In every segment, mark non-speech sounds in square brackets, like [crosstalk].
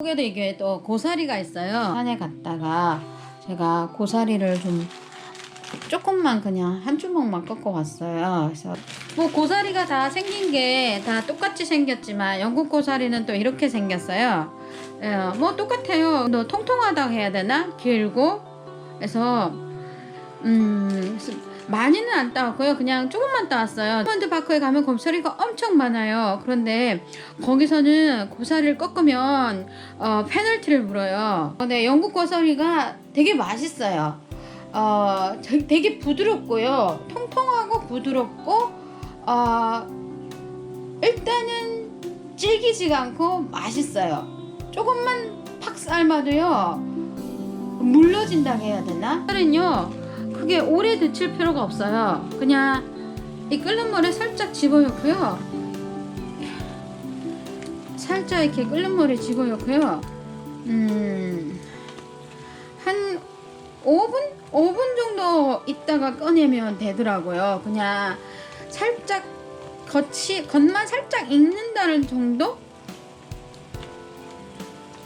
속에도 이게 또 고사리가 있어요. 산에 갔다가 제가 고사리를 좀 조금만 그냥 한 주먹만 꺾어 왔어요. 그래서 뭐 고사리가 다 생긴 게 다 똑같이 생겼지만 영국 고사리는 또 이렇게 생겼어요. 예, 뭐 똑같아요. 너 통통하다고 해야 되나? 길고 그래서 음 많이는 안 따왔고요. 그냥 조금만 따왔어요. 펀드 파크에 가면 곰사리가 엄청 많아요. 그런데 거기서는 고사리를 꺾으면 어, 페널티를 물어요. 근데 영국 고사리가 되게 맛있어요. 어, 되- 되게 부드럽고요. 통통하고 부드럽고 어, 일단은 질기지가 않고 맛있어요. 조금만 팍 삶아도요. 물러진다고 해야 되나? 그는요 그게 오래 데칠 필요가 없어요. 그냥 이 끓는 물에 살짝 집어넣고요. 살짝 이렇게 끓는 물에 집어넣고요. 음, 한 5분? 5분 정도 있다가 꺼내면 되더라고요. 그냥 살짝 겉이, 겉만 살짝 익는다는 정도?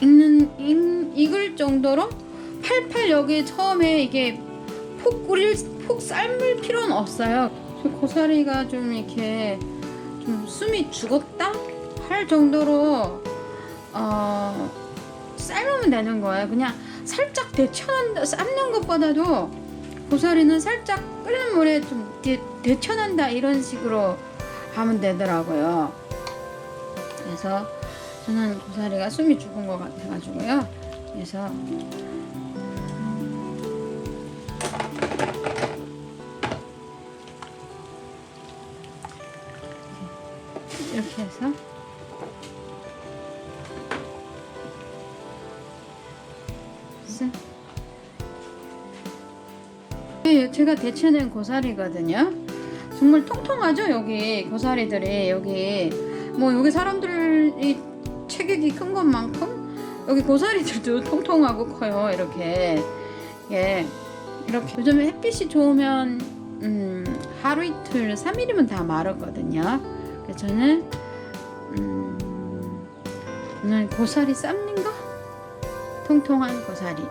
익는, 익, 익을 정도로 팔팔 여기 처음에 이게 푹 끓일, 푹 삶을 필요는 없어요. 저 고사리가 좀 이렇게 좀 숨이 죽었다? 할 정도로 어, 삶으면 되는 거예요. 그냥 살짝 데쳐난다, 삶는 것보다도 고사리는 살짝 끓는 물에 좀 데쳐난다 이런 식으로 하면 되더라고요. 그래서 저는 고사리가 숨이 죽은 것 같아가지고요. 그래서 이렇게 해서 쓱. 네, 제가 데쳐낸 고사리거든요. 정말 통통하죠 여기 고사리들이 여기 뭐 여기 사람들이 체격이 큰 것만큼 여기 고사리들도 [laughs] 통통하고 커요 이렇게 예 이렇게 요즘에 햇빛이 좋으면 음, 하루 이틀 3일이면 다 마르거든요. 그래서 저는 음, 오늘 고사리 삶는 거? 통통한 고사리